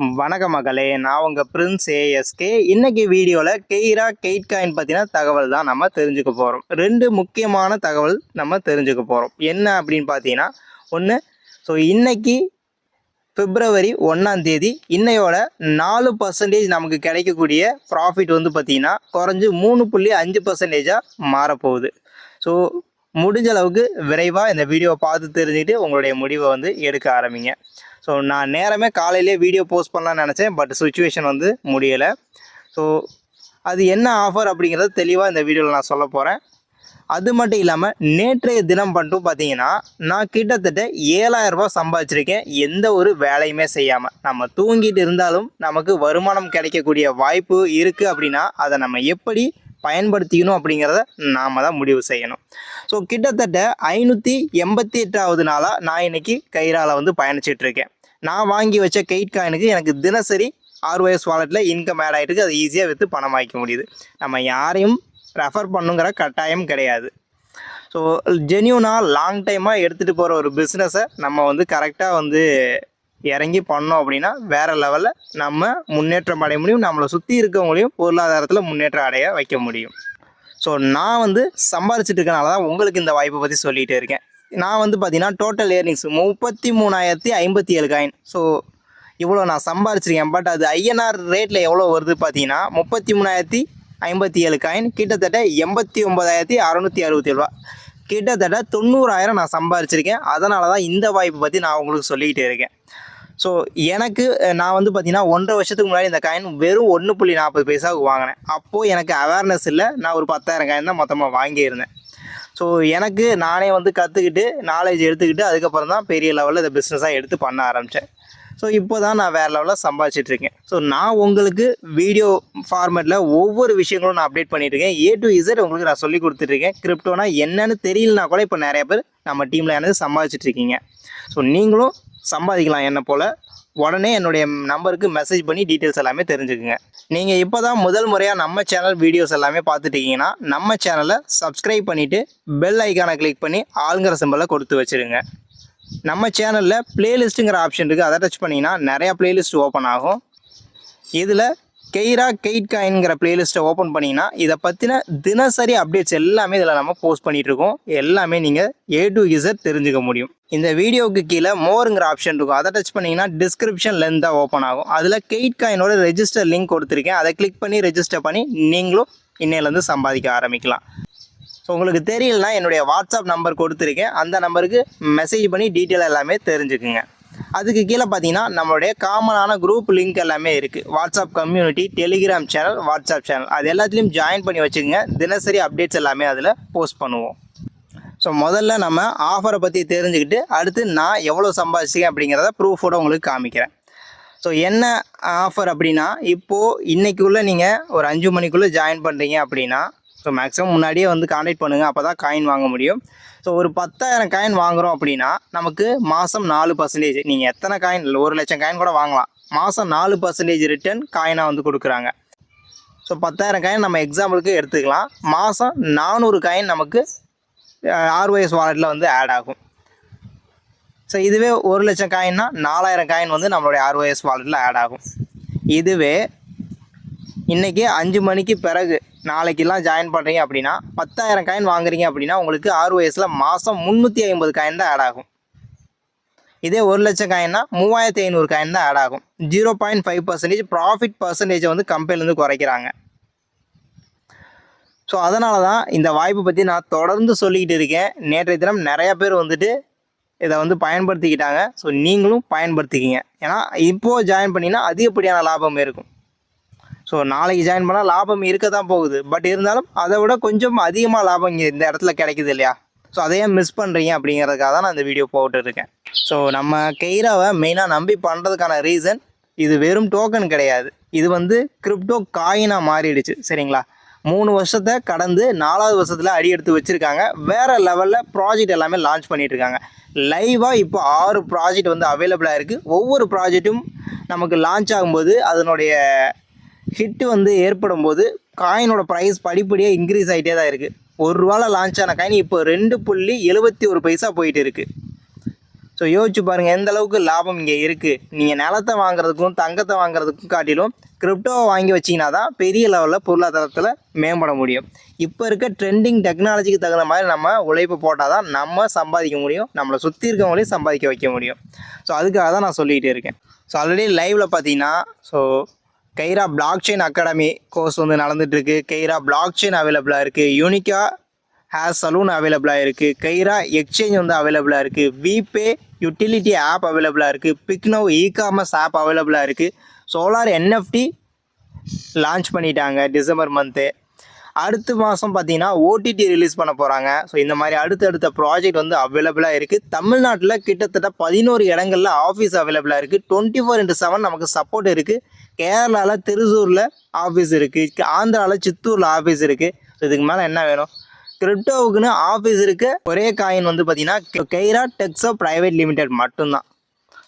வணக்க மகளே நான் உங்கள் பிரின்ஸ் ஏஎஸ்கே இன்னைக்கு வீடியோவில் கெய்ரா கெயிட் காயின் பற்றின தகவல் தான் நம்ம தெரிஞ்சுக்க போகிறோம் ரெண்டு முக்கியமான தகவல் நம்ம தெரிஞ்சுக்க போகிறோம் என்ன அப்படின்னு பார்த்தீங்கன்னா ஒன்று ஸோ இன்னைக்கு பிப்ரவரி ஒன்றாம் தேதி இன்னையோட நாலு பர்சன்டேஜ் நமக்கு கிடைக்கக்கூடிய ப்ராஃபிட் வந்து பார்த்திங்கன்னா குறைஞ்சி மூணு புள்ளி அஞ்சு பர்சன்டேஜாக மாறப்போகுது. ஸோ முடிஞ்ச அளவுக்கு விரைவாக இந்த வீடியோவை பார்த்து தெரிஞ்சுக்கிட்டு உங்களுடைய முடிவை வந்து எடுக்க ஆரம்பிங்க. ஸோ நான் நேரமே காலையிலே வீடியோ போஸ்ட் பண்ணலாம்னு நினச்சேன் பட் சுச்சுவேஷன் வந்து முடியலை. ஸோ அது என்ன ஆஃபர் அப்படிங்கிறது தெளிவாக இந்த வீடியோவில் நான் சொல்ல போகிறேன் அது மட்டும் இல்லாமல் நேற்றைய தினம் மட்டும் பார்த்தீங்கன்னா நான் கிட்டத்தட்ட ஏழாயிரம் ரூபாய் சம்பாதிச்சிருக்கேன் எந்த ஒரு வேலையுமே செய்யாமல் நம்ம தூங்கிட்டு இருந்தாலும் நமக்கு வருமானம் கிடைக்கக்கூடிய வாய்ப்பு இருக்குது அப்படின்னா அதை நம்ம எப்படி பயன்படுத்திக்கணும் அப்படிங்கிறத நாம் தான் முடிவு செய்யணும். ஸோ கிட்டத்தட்ட ஐநூற்றி எண்பத்தி எட்டாவது நாளாக நான் இன்றைக்கி கைரால வந்து பயணிச்சிட்டு இருக்கேன். நான் வாங்கி வச்ச கெயிட் காயினுக்கு எனக்கு தினசரி ஆர்ஒஎஸ் வாலெட்டில் இன்கம் ஆட் ஆகிட்டு அது ஈஸியாக விற்று பணம் வாங்கிக்க முடியுது. நம்ம யாரையும் ரெஃபர் பண்ணுங்கிற கட்டாயம் கிடையாது. ஸோ ஜென்யூனாக லாங் டைமாக எடுத்துகிட்டு போகிற ஒரு பிஸ்னஸை நம்ம வந்து கரெக்டாக வந்து இறங்கி பண்ணோம் அப்படின்னா வேறு லெவலில் நம்ம முன்னேற்றம் அடைய முடியும். நம்மளை சுற்றி இருக்கவங்களையும் பொருளாதாரத்தில் முன்னேற்றம் அடைய வைக்க முடியும். ஸோ நான் வந்து சம்பாரிச்சிட்டு இருக்கனால தான் உங்களுக்கு இந்த வாய்ப்பை பற்றி சொல்லிகிட்டே இருக்கேன். நான் வந்து பார்த்தீங்கன்னா டோட்டல் ஏர்னிங்ஸ் முப்பத்தி மூணாயிரத்தி ஐம்பத்தி ஏழு காயின் ஸோ இவ்வளோ நான் சம்பாரிச்சிருக்கேன். பட் அது ஐஎன்ஆர் ரேட்டில் எவ்வளோ வருது பார்த்தீங்கன்னா முப்பத்தி மூணாயிரத்தி ஐம்பத்தி ஏழு காயின் கிட்டத்தட்ட எண்பத்தி ஒம்பதாயிரத்தி அறநூற்றி அறுபத்தி ரூபா. கிட்டத்தட்ட தொண்ணூறாயிரம் நான் சம்பாரிச்சிருக்கேன். அதனால தான் இந்த வாய்ப்பை பற்றி நான் உங்களுக்கு சொல்லிக்கிட்டே இருக்கேன். ஸோ எனக்கு நான் வந்து பார்த்தீங்கன்னா ஒன்றரை வருஷத்துக்கு முன்னாடி இந்த காயின் வெறும் ஒன்று புள்ளி நாற்பது பைசாவுக்கு வாங்கினேன். அப்போது எனக்கு அவேர்னஸ் இல்லை. நான் ஒரு பத்தாயிரம் காயின் தான் மொத்தமாக வாங்கியிருந்தேன். ஸோ எனக்கு நானே வந்து கற்றுக்கிட்டு நாலேஜ் எடுத்துக்கிட்டு அதுக்கப்புறம் தான் பெரிய லெவலில் இந்த பிஸ்னஸாக எடுத்து பண்ண ஆரம்பித்தேன் ஸோ இப்போ தான் நான் வேறு லெவலில் சம்பாதிச்சிட்டு இருக்கேன். ஸோ நான் உங்களுக்கு வீடியோ ஃபார்மேட்டில் ஒவ்வொரு விஷயங்களும் நான் அப்டேட் பண்ணிட்டு ஏ டு இசட் உங்களுக்கு நான் சொல்லி கொடுத்துட்ருக்கேன் கிரிப்டோனா என்னென்னு தெரியலனா கூட இப்போ நிறைய பேர் நம்ம டீமில் எனக்கு சம்பாதிச்சிட்ருக்கீங்க ஸோ நீங்களும் சம்பாதிக்கலாம் என்ன போல். உடனே என்னுடைய நம்பருக்கு மெசேஜ் பண்ணி டீட்டெயில்ஸ் எல்லாமே தெரிஞ்சுக்குங்க. நீங்கள் இப்போ தான் முதல் முறையாக நம்ம சேனல் வீடியோஸ் எல்லாமே பார்த்துட்டீங்கன்னா நம்ம சேனலை சப்ஸ்கிரைப் பண்ணிவிட்டு பெல் ஐக்கானை கிளிக் பண்ணி ஆளுங்கிற சிம்பலை கொடுத்து வச்சுருங்க. நம்ம சேனலில் பிளேலிஸ்ட்டுங்கிற ஆப்ஷன் இருக்குது அதை டச் பண்ணிங்கன்னா நிறையா பிளேலிஸ்ட் ஓப்பன் ஆகும். இதில் கெய்ரா கெய்ட்காயின்கிற பிளேலிஸ்ட்டை ஓப்பன் பண்ணிங்கன்னா இதை பற்றின தினசரி அப்டேட்ஸ் எல்லாமே இதில் நம்ம போஸ்ட் பண்ணிகிட்ருக்கோம் எல்லாமே நீங்கள் ஏ டு இசட் தெரிஞ்சுக்க முடியும். இந்த வீடியோவுக்கு கீழே மோருங்கிற ஆப்ஷன் இருக்கும். அதை டச் பண்ணிங்கன்னா டிஸ்கிரிப்ஷன் லென்த்தாக ஓப்பன் ஆகும். அதில் கெயிட் காயினோட ரெஜிஸ்டர் லிங்க் கொடுத்துருக்கேன். அதை கிளிக் பண்ணி ரெஜிஸ்டர் பண்ணி நீங்களும் இன்னையிலேருந்து சம்பாதிக்க ஆரம்பிக்கலாம். ஸோ உங்களுக்கு தெரியலனா என்னுடைய வாட்ஸ்அப் நம்பர் கொடுத்துருக்கேன். அந்த நம்பருக்கு மெசேஜ் பண்ணி டீட்டெயில் எல்லாமே தெரிஞ்சுக்குங்க. அதுக்கு கீழே பார்த்தீங்கன்னா நம்மளுடைய காமனான குரூப் லிங்க் எல்லாமே இருக்குது WhatsApp community Telegram channel WhatsApp channel அது எல்லாத்துலேயும் ஜாயின் பண்ணி வச்சுக்கோங்க. தினசரி அப்டேட்ஸ் எல்லாமே அதில் போஸ்ட் பண்ணுவோம். ஸோ முதல்ல நம்ம ஆஃபரை பற்றி தெரிஞ்சுக்கிட்டு அடுத்து நான் எவ்வளோ சம்பாதிச்சிக்கேன் அப்படிங்கிறத ப்ரூஃபோடு உங்களுக்கு காமிக்கிறேன். ஸோ என்ன ஆஃபர் அப்படின்னா இப்போது இன்றைக்குள்ளே நீங்கள் ஒரு அஞ்சு மணிக்குள்ளே ஜாயின் பண்ணுறீங்க அப்படின்னா ஸோ மேக்ஸிமம் முன்னாடியே வந்து காண்டாக்ட் பண்ணுங்கள் அப்போ தான் காயின் வாங்க முடியும். ஸோ ஒரு பத்தாயிரம் காயின் வாங்குகிறோம் அப்படின்னா நமக்கு மாதம் நாலு பர்சன்டேஜ் நீங்கள் எத்தனை காயின் இல்லை ஒரு லட்சம் காயின் கூட வாங்கலாம். மாதம் நாலு பர்சன்டேஜ் ரிட்டர்ன் காயினாக வந்து கொடுக்குறாங்க. ஸோ பத்தாயிரம் காயின் நம்ம எக்ஸாம்பிளுக்கு எடுத்துக்கலாம். மாதம் நானூறு காயின் நமக்கு ஆர்ஒஎஸ் வாலெட்டில் வந்து ஆட் ஆகும். ஸோ இதுவே ஒரு லட்சம் காயின்னா நாலாயிரம் காயின் வந்து நம்மளுடைய ஆர்ஒஎஸ் வாலெட்டில் ஆட் ஆகும். இதுவே இன்றைக்கி அஞ்சு மணிக்கு பிறகு நாளைக்கெல்லாம் ஜாயின் பண்ணுறீங்க அப்படின்னா பத்தாயிரம் காயின் வாங்குறீங்க அப்படின்னா உங்களுக்கு ஆர்ஒஎஸில் மாதம் முந்நூற்றி ஐம்பது காயின் தான் ஆட் ஆகும். இதே ஒரு லட்சம் காயின்னா மூவாயிரத்தி ஐநூறு காயின் தான் ஆட் ஆகும். Zero point five percentage profit பர்சன்டேஜை வந்து கம்பெனிலேருந்து குறைக்கிறாங்க. ஸோ அதனால தான் இந்த வாய்ப்பை பற்றி நான் தொடர்ந்து சொல்லிக்கிட்டு இருக்கேன். நேற்றைய தினம் நிறையா பேர் வந்துட்டு இதை வந்து பயன்படுத்திக்கிட்டாங்க. ஸோ நீங்களும் பயன்படுத்திக்கிங்க. ஏன்னா இப்போது ஜாயின் பண்ணினா அதிகப்படியான லாபம் இருக்கும். ஸோ நாளைக்கு ஜாயின் பண்ணால் லாபம் இருக்க தான் போகுது. பட் இருந்தாலும் அதை விட கொஞ்சம் அதிகமாக லாபம் இங்கே இந்த இடத்துல கிடைக்குது இல்லையா? ஸோ அதையே மிஸ் பண்ணுறீங்க அப்படிங்கிறதுக்காக தான் நான் இந்த வீடியோ போட்டுருக்கேன் ஸோ நம்ம கெய்ராவை மெயினாக நம்பி பண்ணுறதுக்கான ரீசன் இது வெறும் டோக்கன் கிடையாது. இது வந்து கிரிப்டோ காயினாக மாறிடுச்சு. சரிங்களா? மூணு வருஷத்தை கடந்து நாலாவது வருஷத்தில் அடி எடுத்து வச்சுருக்காங்க. வேறு லெவலில் ப்ராஜெக்ட் எல்லாமே லான்ச் பண்ணிகிட்ருக்காங்க இருக்காங்க. லைவாக இப்போ ஆறு ப்ராஜெக்ட் வந்து அவைலபிளாக இருக்குது ஒவ்வொரு ப்ராஜெக்ட்டும் நமக்கு லான்ச் ஆகும்போது அதனுடைய ஹிட் வந்து ஏற்படும் போது காயினோட ப்ரைஸ் படிப்படியாக இன்க்ரீஸ் ஆகிட்டே தான் இருக்குது ஒரு ரூபாவில் லான்ச் ஆன காயின் இப்போ ரெண்டு புள்ளி எழுபத்தி ஒரு பைசா போயிட்டு இருக்குது ஸோ யோசிச்சு பாருங்கள் எந்த அளவுக்கு லாபம் இங்கே இருக்குது நீங்கள் நிலத்தை வாங்குறதுக்கும் தங்கத்தை வாங்குறதுக்கும் காட்டிலும் கிரிப்டோவை வாங்கி வச்சிங்கன்னா தான் பெரிய லெவலில் பொருளாதாரத்தில் மேம்பட முடியும். இப்போ இருக்க ட்ரெண்டிங் டெக்னாலஜிக்கு தகுந்த மாதிரி நம்ம உழைப்பு போட்டால் தான் நம்ம சம்பாதிக்க முடியும் நம்மளை சுற்றி இருக்கவங்களையும் சம்பாதிக்க வைக்க முடியும். ஸோ அதுக்காக தான் நான் சொல்லிகிட்டே இருக்கேன். ஸோ ஆல்ரெடி லைவில் பார்த்தீங்கன்னா so Kaira blockchain academy course வந்து நடந்துகிட்ருக்கு கைரா பிளாக் செயின் அவைலபிளாக இருக்குது யூனிக்கா ஹேர் சலூன் அவைலபிளாக இருக்குது கைரா எக்ஸ்சேஞ்ச் வந்து அவைலபிளாக இருக்குது விபே யூட்டிலிட்டி ஆப் அவைலபிளாக இருக்குது பிக்னவ் இ காமர்ஸ் ஆப் அவைலபிளாக இருக்குது சோலார் என்எஃப்டி லான்ச் பண்ணிட்டாங்க டிசம்பர் மந்த்து அடுத்த மாதம் பார்த்தீங்கன்னா ஓடிடி ரிலீஸ் பண்ண போகிறாங்க ஸோ இந்த மாதிரி அடுத்தடுத்த ப்ராஜெக்ட் வந்து அவைலபிளாக இருக்குது தமிழ்நாட்டில் கிட்டத்தட்ட பதினோரு இடங்களில் ஆஃபீஸ் அவைலபிளாக இருக்குது டுவெண்ட்டி ஃபோர் இன்ட்டு செவன் நமக்கு சப்போர்ட் இருக்குது கேரளாவில் திருசூரில் ஆஃபீஸ் இருக்குது ஆந்திராவில் சித்தூரில் ஆஃபீஸ் இருக்குது இதுக்கு மேலே என்ன வேணும்? கிரிப்டோவுக்குன்னு ஆஃபீஸ் இருக்க. ஒரே காயின் வந்து பார்த்தீங்கன்னா கெய்ரா டெக்ஸோ ப்ரைவேட் லிமிடெட் மட்டும்தான்.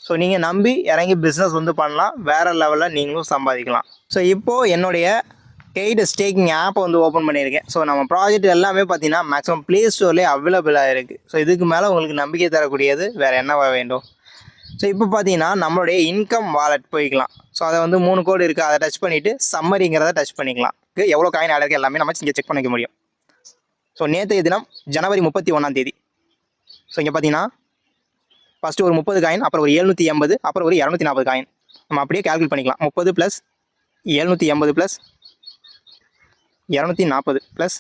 ஸோ நீங்கள் நம்பி இறங்கி பிஸ்னஸ் வந்து பண்ணலாம். வேறு லெவலில் நீங்களும் சம்பாதிக்கலாம். ஸோ இப்போது என்னுடைய கெய்டு ஸ்டேக்கிங் ஆப்பை வந்து ஓப்பன் பண்ணியிருக்கேன். ஸோ நம்ம ப்ராஜெக்ட் எல்லாமே பார்த்தீங்கன்னா மேக்ஸிமம் ப்ளே ஸ்டோர்லேயே அவைலபிளாக இருக்குது ஸோ இதுக்கு மேலே உங்களுக்கு நம்பிக்கை தரக்கூடியது வேறு என்னவா வேண்டும் ஸோ இப்போ பார்த்தீங்கன்னா நம்மளுடைய இன்கம் வாலெட் போய்க்கலாம். ஸோ அதை வந்து மூணு கோடு இருக்குது அதை டச் பண்ணிவிட்டு சம்மரிங்கிறத டச் பண்ணிக்கலாம். எவ்வளோ காயின் ஆர்டருக்கு எல்லாமே நம்ம இங்கே செக் பண்ணிக்க முடியும். ஸோ நேற்றைய தினம் ஜனவரி முப்பத்தி ஒன்றாம் தேதி. ஸோ இங்கே பார்த்தீங்கன்னா ஃபஸ்ட்டு ஒரு முப்பது காயின் அப்புறம் ஒரு எழுநூற்றி எண்பது அப்புறம் ஒரு இரநூத்தி நாற்பது காயின் நம்ம அப்படியே கால்குலேட் பண்ணிக்கலாம். முப்பது ப்ளஸ் எழுநூற்றி எண்பது ப்ளஸ் இரநூத்தி நாற்பது ப்ளஸ்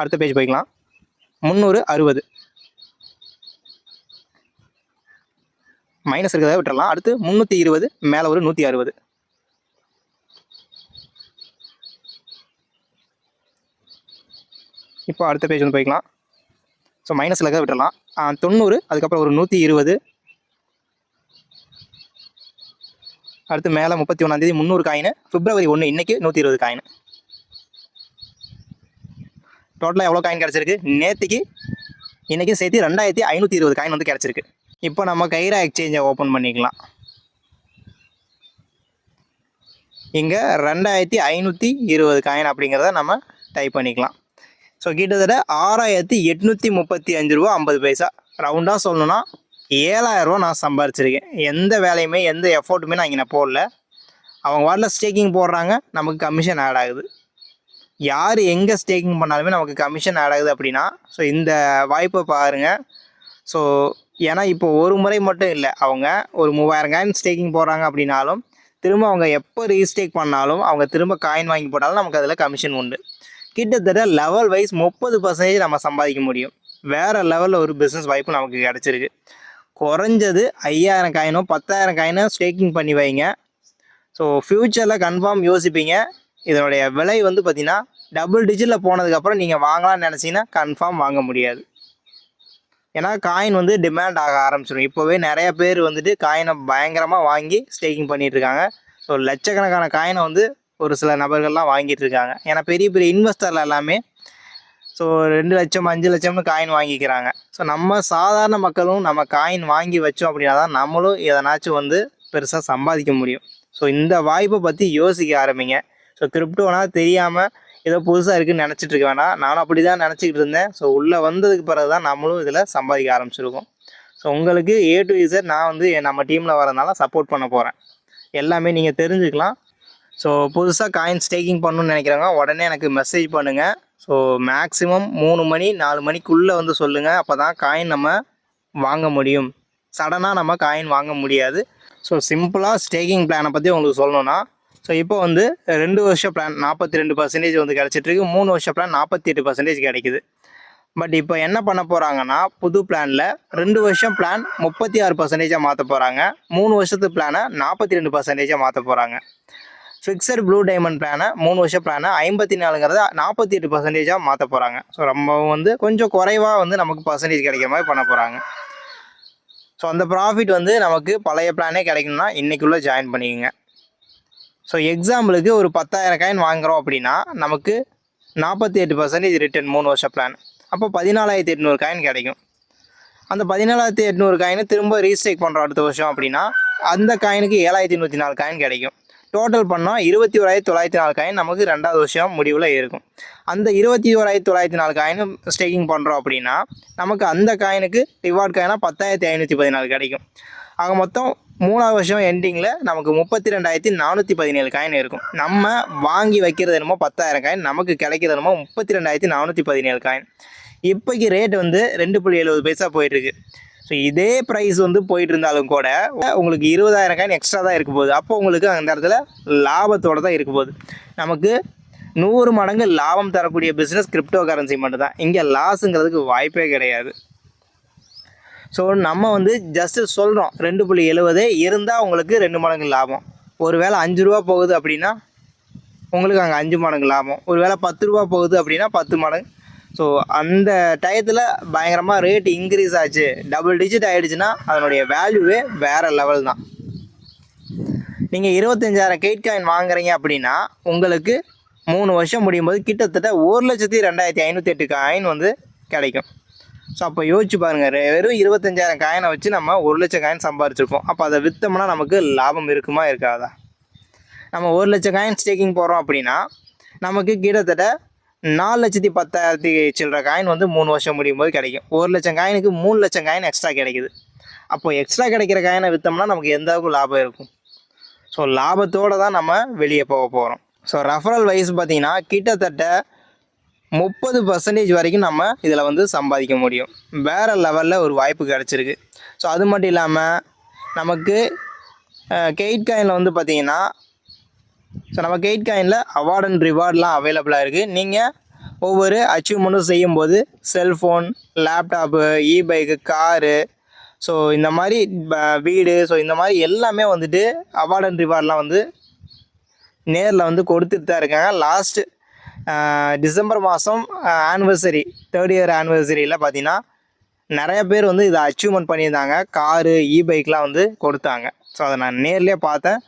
அடுத்த பேஜ் போய்க்கலாம். முந்நூறு அறுபது. மைனஸ் இருக்கிறத விட்டுறலாம். அடுத்து முந்நூற்றி இருபது மேலே ஒரு நூற்றி அறுபது. இப்போ அடுத்த பேஜ் வந்து போய்க்கலாம். ஸோ மைனஸில் இருக்கிறத விட்டுறலாம். தொண்ணூறு அதுக்கப்புறம் ஒரு நூற்றி இருபது. அடுத்து மேலே முப்பத்தி ஒன்றாந்தேதி முந்நூறு காயின் பிப்ரவரி ஒன்று இன்றைக்கி நூற்றி இருபது காயின் டோட்டலாக எவ்வளோ காயின் கிடச்சிருக்கு? நேற்றுக்கு இன்றைக்கி சேர்த்து ரெண்டாயிரத்தி ஐநூற்றி இருபது காயின் வந்து கிடச்சிருக்கு. இப்போ நம்ம கைரா எக்ஸ்சேஞ்சை ஓப்பன் பண்ணிக்கலாம். இங்கே ரெண்டாயிரத்தி ஐநூற்றி இருபது காயின் அப்படிங்கிறத நம்ம டைப் பண்ணிக்கலாம். ஸோ கிட்டத்தட்ட ஆறாயிரத்தி எட்நூற்றி முப்பத்தி அஞ்சு ரூபா ஐம்பது பைசா. ரவுண்டாக சொல்லணும்னா ஏழாயிரரூவா நான் சம்பாரிச்சிருக்கேன். எந்த வேலையுமே எந்த எஃபோர்ட்டுமே நான் இங்கே நான் போடல. அவங்க வாட்டில் ஸ்டேக்கிங் போடுறாங்க நமக்கு கமிஷன் ஆட் ஆகுது. யார் எங்கே ஸ்டேக்கிங் பண்ணாலுமே நமக்கு கமிஷன் ஆட் ஆகுது அப்படின்னா ஸோ இந்த வாய்ப்பை பாருங்கள் ஸோ ஏன்னா இப்போ ஒரு முறை மட்டும் இல்லை. அவங்க ஒரு மூவாயிரம் காயின் ஸ்டேக்கிங் போடுறாங்க அப்படின்னாலும் திரும்ப அவங்க எப்போ ரீஸ்டேக் பண்ணாலும் அவங்க திரும்ப காயின் வாங்கி போட்டாலும் நமக்கு அதில் கமிஷன் உண்டு. கிட்டத்தட்ட லெவல் வைஸ் முப்பது பர்சன்டேஜ் நம்ம சம்பாதிக்க முடியும். வேறு லெவலில் ஒரு பிஸ்னஸ் வாய்ப்பு நமக்கு கிடச்சிருக்கு. குறைஞ்சது ஐயாயிரம் காயினோ பத்தாயிரம் காயினோ ஸ்டேக்கிங் பண்ணி வைங்க. ஸோ ஃப்யூச்சரில் கன்ஃபார்ம் யோசிப்பீங்க. இதனுடைய விலை வந்து பார்த்திங்கன்னா டபுள் டிஜிட்டில் போனதுக்கப்புறம் நீங்கள் வாங்கலாம்னு நினச்சிங்கன்னா கன்ஃபார்ம் வாங்க முடியாது. ஏன்னா காயின் வந்து டிமாண்ட் ஆக ஆரம்பிச்சிடும் இப்போவே நிறைய பேர் வந்துட்டு காயினை பயங்கரமாக வாங்கி ஸ்டேக்கிங் பண்ணிகிட்டு இருக்காங்க ஸோ லட்சக்கணக்கான காயினை வந்து ஒரு சில நபர்கள்லாம் வாங்கிட்டு இருக்காங்க ஏன்னா பெரிய பெரிய இன்வெஸ்டர்ல எல்லாமே ஸோ ரெண்டு லட்சம் அஞ்சு லட்சம்னு காயின் வாங்கிக்கிறாங்க. ஸோ நம்ம சாதாரண மக்களும் நம்ம காயின் வாங்கி வச்சோம் அப்படின்னா தான் நம்மளும் எதனாச்சும் வந்து பெருசாக சம்பாதிக்க முடியும். ஸோ இந்த வாய்ப்பை பற்றி யோசிக்க ஆரம்பிங்க. ஸோ கிரிப்டோனா தெரியாமல் ஏதோ புதுசாக இருக்குன்னு நினச்சிட்டு இருக்க வேணாம். நானும் அப்படி தான் நினச்சிக்கிட்டு இருந்தேன். ஸோ உள்ளே வந்ததுக்கு பிறகு தான் நம்மளும் இதில் சம்பாதிக்க ஆரம்பிச்சிருக்கோம். ஸோ உங்களுக்கு ஏ டு இசட் நான் வந்து நம்ம டீமில் வரதுனால சப்போர்ட் பண்ண போகிறேன் எல்லாமே நீங்கள் தெரிஞ்சுக்கலாம். ஸோ புதுசாக காயின் ஸ்டேக்கிங் பண்ணணும்னு நினைக்கிறவங்க உடனே எனக்கு மெசேஜ் பண்ணுங்கள் ஸோ மேக்ஸிமம் மூணு மணி நாலு மணிக்குள்ளே வந்து சொல்லுங்கள் அப்போ தான் காயின் நம்ம வாங்க முடியும். சடனாக நம்ம காயின் வாங்க முடியாது. ஸோ சிம்பிளாக ஸ்டேக்கிங் பிளானை பற்றி உங்களுக்கு சொல்லணும்னா ஸோ இப்போ வந்து ரெண்டு வருஷம் பிளான் நாற்பத்தி ரெண்டு பர்சன்டேஜ் வந்து கிடச்சிட்ருக்கு மூணு வருஷம் பிளான் நாற்பத்தி எட்டு பர்சன்டேஜ் கிடைக்குது. பட் இப்போ என்ன பண்ண போகிறாங்கன்னா புது பிளானில் ரெண்டு வருஷம் பிளான் முப்பத்தி ஆறு பர்சன்டேஜாக மாற்ற போகிறாங்க மூணு வருஷத்து பிளானை நாற்பத்தி ரெண்டு பர்சன்டேஜாக மாற்ற போகிறாங்க ஃபிக்ஸட் ப்ளூ டைமண்ட் பிளானை மூணு வருஷம் பிளானை ஐம்பத்தி நாலுங்கிறத நாற்பத்தி எட்டு பர்சன்டேஜாக மாற்ற போகிறாங்க ஸோ ரொம்பவும் வந்து கொஞ்சம் குறைவாக வந்து நமக்கு பர்சன்டேஜ் கிடைக்கிற மாதிரி பண்ண போகிறாங்க ஸோ அந்த ப்ராஃபிட் வந்து நமக்கு பழைய பிளானே கிடைக்கணும்னா இன்றைக்குள்ளே ஜாயின் பண்ணிக்கோங்க. ஸோ எக்ஸாம்பிளுக்கு ஒரு பத்தாயிரம் காயின் வாங்குறோம் அப்படின்னா நமக்கு நாற்பத்தி எட்டு பர்சன்டேஜ் ரிட்டர்ன் மூணு வருஷம் பிளான் அப்போ பதினாலாயிரத்தி எட்நூறு காயின் கிடைக்கும். அந்த பதினாலாயிரத்தி எட்நூறு காயினை திரும்ப ரீஸ்டேக் பண்ணுறோம் அடுத்த வருஷம் அப்படின்னா அந்த காயினுக்கு ஏழாயிரத்தி நூற்றி நாலு காயின் கிடைக்கும். டோட்டல் பண்ணால் இருபத்தி ஓராயிரத்தி தொள்ளாயிரத்தி நாலு காயின் நமக்கு ரெண்டாவது வருஷம் முடிவில் இருக்கும். அந்த இருபத்தி ஓராயிரத்தி தொள்ளாயிரத்தி நாலு காயினும் ஸ்டேக்கிங் பண்ணுறோம் அப்படின்னா நமக்கு அந்த காயினுக்கு ரிவார்ட் காயினாக பத்தாயிரத்தி ஐநூற்றி பதினாலு கிடைக்கும். ஆக மொத்தம் மூணாவது வருஷம் எண்டிங்கில் நமக்கு முப்பத்தி ரெண்டாயிரத்தி நானூற்றி பதினேழு காயின் இருக்கும். நம்ம வாங்கி வைக்கிறது என்னமோ பத்தாயிரம் காயின் நமக்கு கிடைக்கிறது என்னமோ முப்பத்தி ரெண்டாயிரத்தி நானூற்றி பதினேழு காயின் இப்போக்கி ரேட் வந்து ரெண்டு புள்ளி எழுபது பைசா போயிட்டுருக்கு. ஸோ இதே ப்ரைஸ் வந்து போயிட்டு இருந்தாலும் கூட உங்களுக்கு இருபதாயிரம் காயின் எக்ஸ்ட்ரா தான் இருக்க போகுது. அப்போ உங்களுக்கு அந்த இடத்துல லாபத்தோடு தான் இருக்க போகுது. நமக்கு நூறு மடங்கு லாபம் தரக்கூடிய பிஸ்னஸ் கிரிப்டோ கரன்சி மட்டும்தான். இங்கே லாஸுங்கிறதுக்கு வாய்ப்பே கிடையாது. ஸோ நம்ம வந்து ஜஸ்ட்டு சொல்கிறோம் ரெண்டு புள்ளி எழுபது இருந்தால் உங்களுக்கு ரெண்டு மடங்கு லாபம். ஒரு வேளை அஞ்சு ரூபா போகுது அப்படின்னா உங்களுக்கு அங்கே அஞ்சு மடங்கு லாபம். ஒரு வேளை பத்து ரூபா போகுது அப்படின்னா பத்து மடங்கு. ஸோ அந்த டயத்தில் பயங்கரமாக ரேட் இன்க்ரீஸ் ஆச்சு. டபுள் டிஜிட் ஆகிடுச்சுன்னா அதனுடைய வேல்யூவே வேறு லெவல் தான். நீங்கள் இருபத்தஞ்சாயிரம் கெயிட் காயின் வாங்குறீங்க அப்படின்னா உங்களுக்கு மூணு வருஷம் முடியும் போது கிட்டத்தட்ட ஒரு லட்சத்தி ரெண்டாயிரத்தி ஐநூற்றி எட்டு காயின் வந்து கிடைக்கும். ஸோ அப்போ யோசிச்சு பாருங்கள் வெறும் இருபத்தஞ்சாயிரம் காயினை வச்சு நம்ம ஒரு லட்சம் காயின் சம்பாரிச்சிருப்போம். அப்போ அதை விற்றோம்னா நமக்கு லாபம் இருக்குமா இருக்காதா? நம்ம ஒரு லட்சம் காயின் ஸ்டேக்கிங் போகிறோம் அப்படின்னா நமக்கு கிட்டத்தட்ட நாலு லட்சத்தி பத்தாயிரத்தி சில்லற காயின் வந்து மூணு வருஷம் முடியும் போது கிடைக்கும். ஒரு லட்சம் காயினுக்கு மூணு லட்சம் காயின் எக்ஸ்ட்ரா கிடைக்குது. அப்போ எக்ஸ்ட்ரா கிடைக்கிற காயினை விற்றோம்னா நமக்கு எந்த அளவுக்கு லாபம் இருக்கும்? ஸோ லாபத்தோடு தான் நம்ம வெளியே போக போகிறோம் ஸோ ரெஃபரல் வைஸ் பார்த்தீங்கன்னா கிட்டத்தட்ட முப்பது பர்சன்டேஜ் வரைக்கும் நம்ம இதில் வந்து சம்பாதிக்க முடியும். வேறு லெவலில் ஒரு வாய்ப்பு கிடச்சிருக்கு. ஸோ அது மட்டும் இல்லாமல் நமக்கு கெயிட் காயினில் வந்து பார்த்திங்கன்னா ஸோ நம்ம கெயிட் காயினில் அவார்ட் அண்ட் ரிவார்ட்லாம் அவைலபிளாக இருக்குது நீங்கள் ஒவ்வொரு அச்சீவ்மெண்ட்டும் செய்யும்போது cellphone laptop e bike car so இந்த மாதிரி வீடு ஸோ இந்த மாதிரி எல்லாமே வந்துட்டு அவார்ட் அண்ட் ரிவார்ட்லாம் வந்து நேரில் வந்து கொடுத்துட்டு தான் இருக்காங்க. லாஸ்ட்டு டிசம்பர் மாதம் ஆனிவர்சரி தேர்ட் இயர் ஆனிவர்சரியில் பார்த்தீங்கன்னா நிறைய பேர் வந்து இதை அச்சீவ்மெண்ட் பண்ணியிருந்தாங்க. காரு இ பைக்லாம் வந்து கொடுத்தாங்க. ஸோ அதை நான் நேர்லேயே பார்த்தேன்.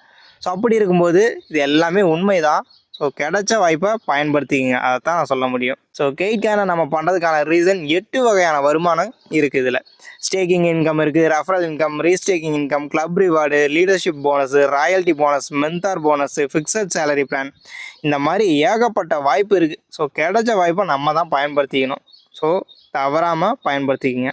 ஸோ அப்படி இருக்கும்போது இது எல்லாமே உண்மை தான் ஸோ கிடைச்ச வாய்ப்பை பயன்படுத்திக்கிங்க. அதை தான் நான் சொல்ல முடியும். ஸோ கெயிட்கான நம்ம பண்ணுறதுக்கான ரீசன் எட்டு வகையான வருமானம் இருக்குது இதில். ஸ்டேக்கிங் இன்கம் இருக்குது referral income restaking income club reward leadership bonus royalty bonus mentor bonus fixed salary plan இந்த மாதிரி ஏகப்பட்ட வாய்ப்பு இருக்குது ஸோ கிடைச்ச வாய்ப்பை நம்ம தான் பயன்படுத்திக்கணும். ஸோ தவறாமல் பயன்படுத்திக்கிங்க.